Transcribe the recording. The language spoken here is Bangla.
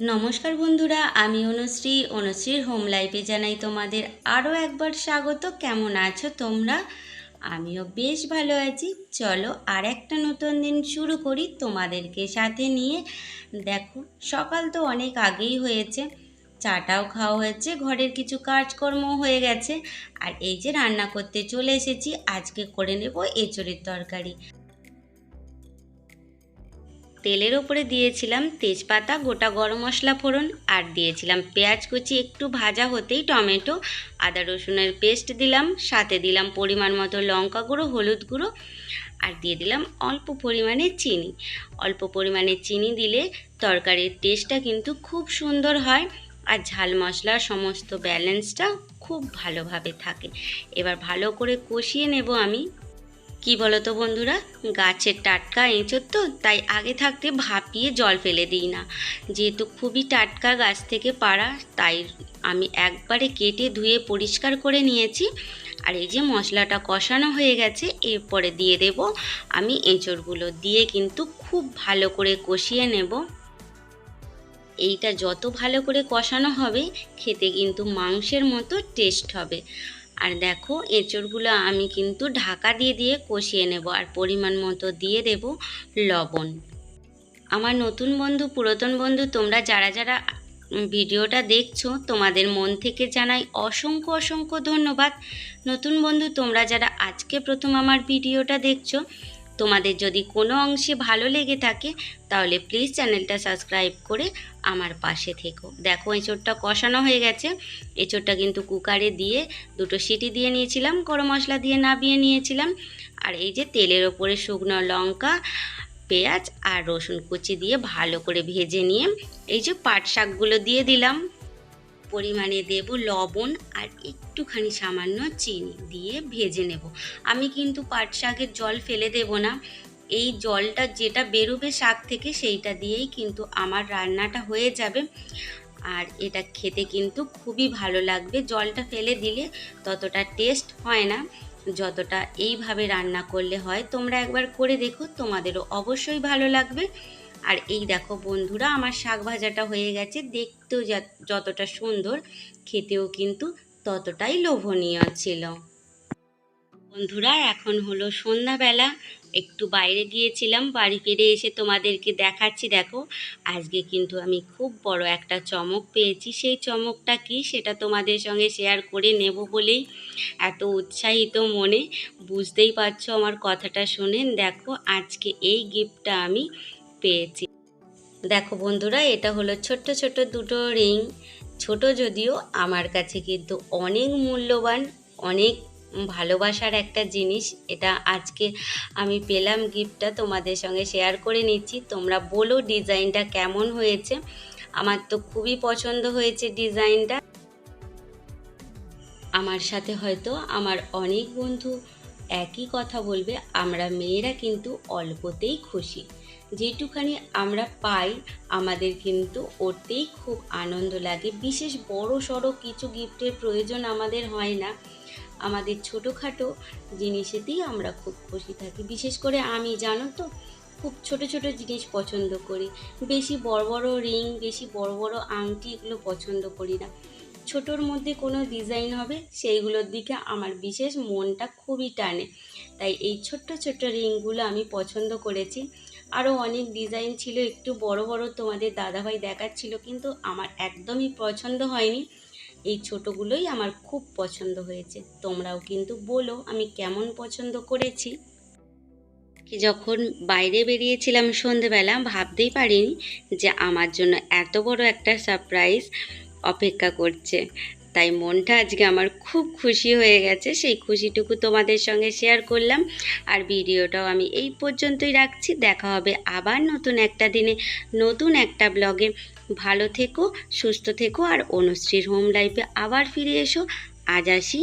নমস্কার বন্ধুরা, আমি অনুশ্রী। অনুশ্রীর হোম লাইফে জানাই তোমাদের আরও একবার স্বাগত। কেমন আছো তোমরা? আমিও বেশ ভালো আছি। চলো আর একটা নতুন দিন শুরু করি তোমাদেরকে সাথে নিয়ে। দেখো, সকাল তো অনেক আগেই হয়েছে। চাটাও খাওয়া হয়েছে, ঘরের কিছু কাজকর্ম হয়ে গেছে। আর এই যে রান্না করতে চলে এসেছি, আজকে করে নেব এঁচড়ের তরকারি। তেলের ওপরে দিয়েছিলাম তেজপাতা, গোটা গরম মশলা ফোড়ন আর দিয়েছিলাম পেঁয়াজ কুচি, একটু ভাজা হতেই টমেটো, আদা রসুনের পেস্ট দিলাম, সাথে দিলাম পরিমাণ মতো লঙ্কা গুঁড়ো, হলুদ গুঁড়ো আর দিয়ে দিলাম অল্প পরিমাণে চিনি। অল্প পরিমাণে চিনি দিলে তরকারির টেস্টটা কিন্তু খুব সুন্দর হয় আর ঝাল মশলার সমস্ত ব্যালেন্সটা খুব ভালোভাবে থাকে। এবার ভালো করে কষিয়ে নেব আমি। কি বলো তো বন্ধুরা? গাছের টাটকা এঁচোর তো, তাই আগে থাকতে ভাপিয়ে জল ফেলে দিই না। যেহেতু খুবই টাটকা গাছ থেকে পাড়া, তাই আমি একবারে কেটে ধুয়ে পরিষ্কার করে নিয়েছি। আর এই যে মশলাটা কষানো হয়ে গেছে, এরপরে দিয়ে দেব আমি এঁচোড়গুলো। দিয়ে কিন্তু খুব ভালো করে কষিয়ে নেব। এইটা যত ভালো করে কষানো হবে, খেতে কিন্তু মাংসের মতো টেস্ট হবে। আর দেখো, এঁচড়গুলো আমি কিন্তু ঢাকা দিয়ে দিয়ে কষিয়ে নেব আর পরিমাণ মতো দিয়ে দেব লবণ। আমার নতুন বন্ধু, পুরাতন বন্ধু, তোমরা যারা যারা ভিডিওটা দেখছ, তোমাদের মন থেকে জানাই অসংখ্য অসংখ্য ধন্যবাদ। নতুন বন্ধু, তোমরা যারা আজকে প্রথম আমার ভিডিওটা দেখছ তোমাদের যদি কোনো অংশে ভালো লেগে থাকে, তাহলে প্লিজ চ্যানেলটা সাবস্ক্রাইব করে আমার পাশে থেকো। দেখো, এঁচোড়টা কষানো হয়ে গেছে। এঁচোড়টা কিন্তু কুকারে দিয়ে দুটো সিটি দিয়ে নিয়েছিলাম, গরম মশলা দিয়ে নাবিয়ে নিয়েছিলাম। আর এই যে তেলের ওপরে শুকনো লঙ্কা, পেঁয়াজ আর রসুন কুচি দিয়ে ভালো করে ভেজে নিয়ে এই যে পাট শাকগুলো দিয়ে দিলাম। পরিমাণে দেব লবণ আর একটুখানি সামান্য চিনি দিয়ে ভেজে নেব। আমি কিন্তু পাট শাকের জল ফেলে দেব না। এই জলটা যেটা বেরোবে শাক থেকে সেইটা দিয়েই কিন্তু আমার রান্নাটা হয়ে যাবে। আর এটা খেতে কিন্তু খুবই ভালো লাগবে। জলটা ফেলে দিলে ততটা টেস্ট হয় না। যতটা এইভাবে রান্না করলে হয়, তোমরা একবার করে দেখো, তোমাদেরও অবশ্যই ভালো লাগবে। আর এই দেখো বন্ধুরা, আমার শাক ভাজাটা হয়ে গেছে, দেখতেও যতটা সুন্দর, খেতেও কিন্তু ততটাই লোভনীয় ছিল। বন্ধুরা, এখন হলো সন্ধ্যাবেলা। একটু বাইরে গিয়েছিলাম, বাড়ি ফিরে এসে তোমাদেরকে দেখাচ্ছি, দেখো। আজকে কিন্তু আমি খুব বড় একটা চমক পেয়েছি। সেই চমকটা কি সেটা তোমাদের সঙ্গে শেয়ার করে নেব বলেই এত উৎসাহিত মনে। বুঝতেই পারছ আমার কথাটা শোনেন দেখো, আজকে এই গিফটটা আমি পেয়েছি। দেখো বন্ধুরা, এটা হলো ছোট্ট ছোট্ট দুটো রিং। ছোট যদিও আমার কাছে কিন্তু অনেক মূল্যবান, অনেক ভালোবাসার একটা জিনিস। এটা আজকে আমি পেলাম গিফটটা তোমাদের সঙ্গে শেয়ার করে নিচ্ছি। তোমরা বলো ডিজাইনটা কেমন হয়েছে। আমার তো খুবই পছন্দ হয়েছে ডিজাইনটা। আমার সাথে হয়তো আমার অনেক বন্ধু একই কথা বলবে, আমরা মেয়েরা কিন্তু অল্পতেই খুশি। যেটুখানি আমরা পাই, আমাদের কিন্তু ওতেই খুব আনন্দ লাগে। বিশেষ বড় সড়ো কিছু গিফটের প্রয়োজন আমাদের হয় না। আমাদের ছোটোখাটো জিনিসেতেই আমরা খুব খুশি থাকি। বিশেষ করে আমি, জানো তো, খুব ছোট ছোট জিনিস পছন্দ করি। বেশি বড় বড় রিং, বেশি বড় বড় আংটি এগুলো পছন্দ করি না। ছোটোর মধ্যে কোনো ডিজাইন হবে, সেইগুলোর দিকে আমার বিশেষ মনটা খুবই টানে। তাই এই ছোট্ট ছোট্ট রিংগুলো আমি পছন্দ করেছি। আরও অনেক ডিজাইন ছিল, একটু বড় বড় তোমাদের দাদাভাই দেখাচ্ছিল, কিন্তু আমার একদমই পছন্দ হয়নি। এই ছোটোগুলোই আমার খুব পছন্দ হয়েছে। তোমরাও কিন্তু বলো, আমি কেমন পছন্দ করেছি। কি যখন বাইরে বেরিয়েছিলাম সন্ধেবেলা, ভাবতেই পারিনি যে আমার জন্য এত বড় একটা সারপ্রাইজ অপেক্ষা করছে। তাই মনটা আজকে আমার খুব খুশি হয়ে গেছে। সেই খুশিটুকু তোমাদের সঙ্গে শেয়ার করলাম। আর ভিডিওটাও আমি এই পর্যন্তই রাখছি। দেখা হবে আবার নতুন একটা দিনে, নতুন একটা ব্লগে ভালো থেকো, সুস্থ থেকো, আর অনুশ্রীর হোম লাইফে আবার ফিরে এসো। আজ আসি।